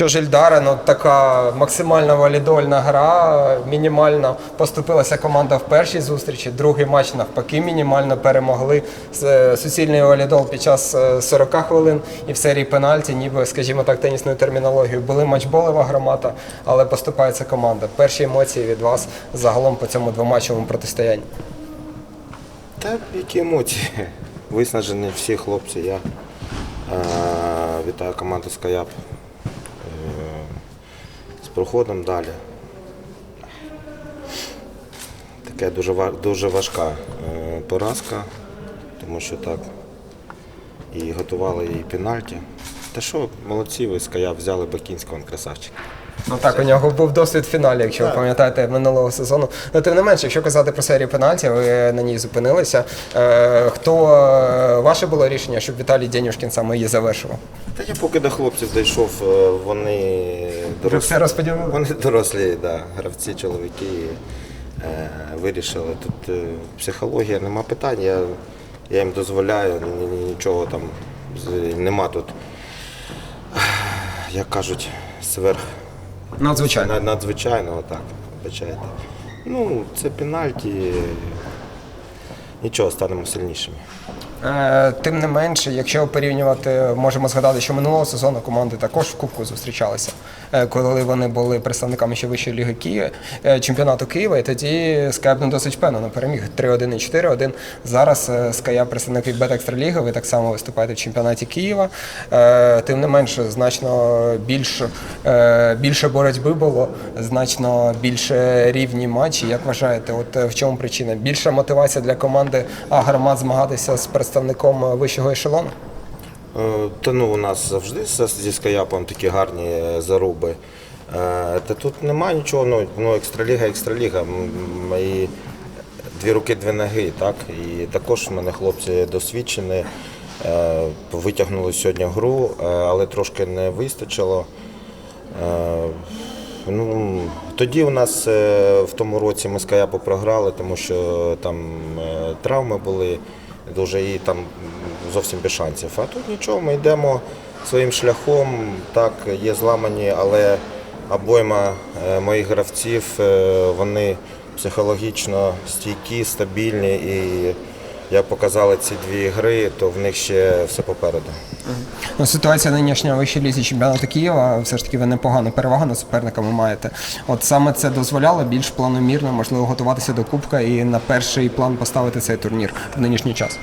Ільдаре, ну така максимально валідольна гра, мінімально поступилася команда в першій зустрічі. Другий матч навпаки мінімально перемогли суцільний валідол під час е, 40 хвилин і в серії пенальті, ніби, скажімо так, тенісною термінологією. Були матчболева громада, але поступається команда. Перші емоції від вас загалом по цьому двоматчевому протистоянні. Та які емоції? Виснажені всі хлопці. Я е, вітаю команду Скаяп е, проходом далі. Таке дуже, дуже важка е, поразка, тому що так і готували її пенальті. Та що, молодці, ви Скаяп взяли Бакінського, красавчика. красавчик. Ну так, у нього був досвід в фіналі, якщо ви пам'ятаєте минулого сезону. Ну тим не менше, якщо казати про серію пенальті, ви на ній зупинилися. Е, хто е, ваше було рішення, щоб Віталій Денюшкін саме її завершував? Та я поки до хлопців дійшов, е, вони Ви все розподілили? Вони дорослі, да, гравці, чоловіки е, вирішили. Тут е, психологія, нема питань. Я, я їм дозволяю, ні- ні- нічого там з- нема тут, як кажуть, сверх Надзвичайно. над- надзвичайного, так, вибачайте. Ну, це пенальті. Нічого, станемо сильнішими. Е, Тим не менше, якщо порівнювати, можемо згадати, що минулого сезону команди також в Кубку зустрічалися, е, коли вони були представниками ще вищої ліги Києва, е, чемпіонату Києва, і тоді Скайп не досить впевнено переміг 3-1 і 4-1. Зараз Ская представник від Бет-Екстраліги, ви так само виступаєте в чемпіонаті Києва. Тим не менше, значно більше, більше боротьби було, значно більше рівні матчі. Як вважаєте, от в чому причина? Більша мотивація для команди Агромат змагатися з представником е, вищого ешелону? Е, Та ну у нас завжди зі скаяпом такі гарні е, заруби. Та тут немає нічого, ну, ну екстраліга, екстраліга. Мої дві руки, дві ноги, так. І також в мене хлопці досвідчені. Витягнули сьогодні гру, але трошки не вистачило. Ну, тоді у нас в тому році ми з Каяпу програли, тому що там травми були дуже і там зовсім без шансів. А тут нічого, ми йдемо своїм шляхом. Так, є зламані, але обойма е, моїх гравців е, вони психологічно стійкі, стабільні і як показали ці дві гри, то в них ще все попереду. Ну, ситуація нинішня вищій лізі чемпіонату Києва, все ж таки ви непогану перевагу над суперниками маєте. От саме це дозволяло більш планомірно, можливо, готуватися до Кубка і на перший план поставити цей турнір в нинішній час.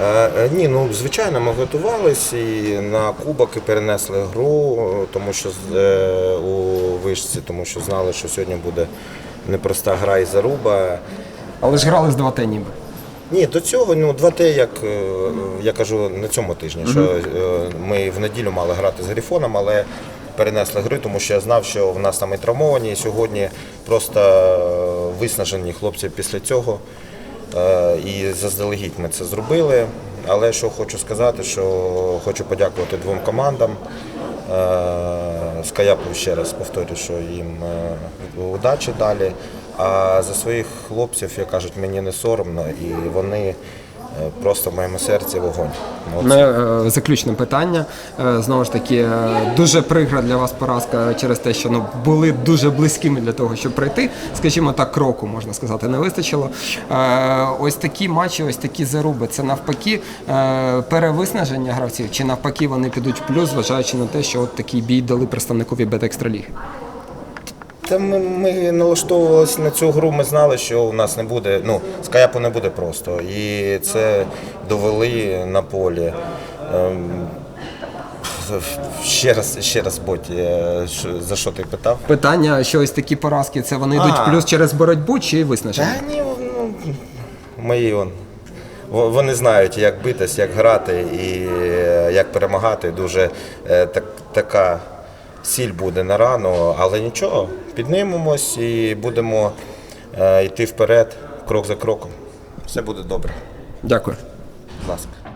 Е, е, Ні, ну звичайно, ми готувалися і на кубок і перенесли гру, е, тому що е, у вишці, тому що знали, що сьогодні буде непроста гра і заруба. Але ж грали з 2Т ніби. Ні, до цього ну 2Т, як е, я кажу на цьому тижні, що е, ми в неділю мали грати з Грифоном, але перенесли гри, тому що я знав, що в нас там і травмовані, і сьогодні просто е, виснажені хлопці після цього. І заздалегідь ми це зробили. Але що хочу сказати, що хочу подякувати двом командам. Скаяпу ще раз повторю, що їм удачі далі. А за своїх хлопців, як кажуть, мені не соромно, і вони е, просто в моєму серці вогонь. Ну, Ну, е, заключне питання. Е, Знову ж таки, дуже прикра для вас поразка через те, що ну, були дуже близькими для того, щоб пройти. Скажімо так, кроку, можна сказати, не вистачило. Ось такі матчі, ось такі заруби. Це навпаки перевиснаження гравців, чи навпаки вони підуть в плюс, зважаючи на те, що от такий бій дали представникові Бет-Екстраліги. Та ми, ми налаштовувалися на цю гру, ми знали, що у нас не буде, ну, скаяпу не буде просто. І це довели на полі. Ем, Ще раз, ще раз, Боть, е, за що ти питав? Питання, що ось такі поразки, це вони йдуть А. плюс через боротьбу чи виснаження? Та ні, ну, мої он. Вони знають, як битись, як грати і е, як перемагати. Дуже е, так, така сіль буде на рану, але нічого, піднімемось і будемо е, йти вперед, крок за кроком. Все буде добре. Дякую. Будь ласка.